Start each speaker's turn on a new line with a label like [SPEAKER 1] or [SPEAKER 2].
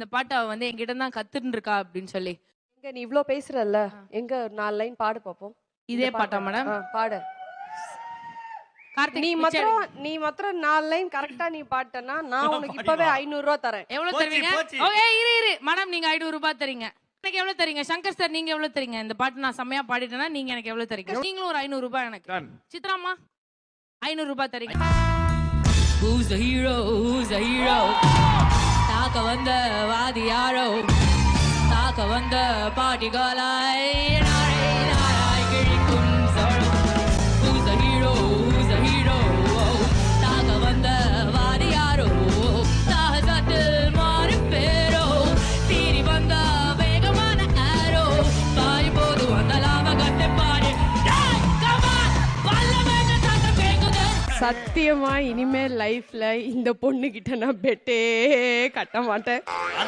[SPEAKER 1] இந்த பாட்டை அவ வந்து என்கிட்ட தான் கத்துட்டு இருக்கா அப்படின்னு சொல்லி.
[SPEAKER 2] எங்க நீ இவ்ளோ பேசுறல்ல எங்க ஒரு நாலு லைன் பாடு பாப்போம்.
[SPEAKER 1] இதே பாட்டா. மேடம்
[SPEAKER 2] பாடு.
[SPEAKER 1] கார்த்திக்
[SPEAKER 2] நீ மாத்திரம் நீ மாத்திரம் நாலு லைன் கரெக்டா நீ பாட்டனா நான் உனக்கு இப்பவே ஐநூறு ரூபா தரேன்.
[SPEAKER 1] எவ்வளவு தருவீங்க. ஓகே இரு இரு. மேடம் நீங்க ஐநூறு ரூபாய் தரீங்க. எனக்கு எவ்வளவு தரீங்க? சங்கர் சார் நீங்க எவ்வளவு தரீங்க? இந்த பாட்டு நான் செம்மையா பாடிட்டேன்னா நீங்க எனக்கு எவ்வளவு தரீங்க? நீங்களும் ஒரு ஐநூறு ரூபாய் எனக்கு. சித்ராமா ஐநூறு ரூபாய் தரீங்க. Who's the hero? Who's the hero? தாக்க வந்த வாதியாரோ? தாக்க வந்த பாட்டிகளாய்
[SPEAKER 2] சத்தியமா இனிமே லைஃப்ல இந்த பொண்ணு கிட்ட நான் பெட்டே கட்ட மாட்டேன்.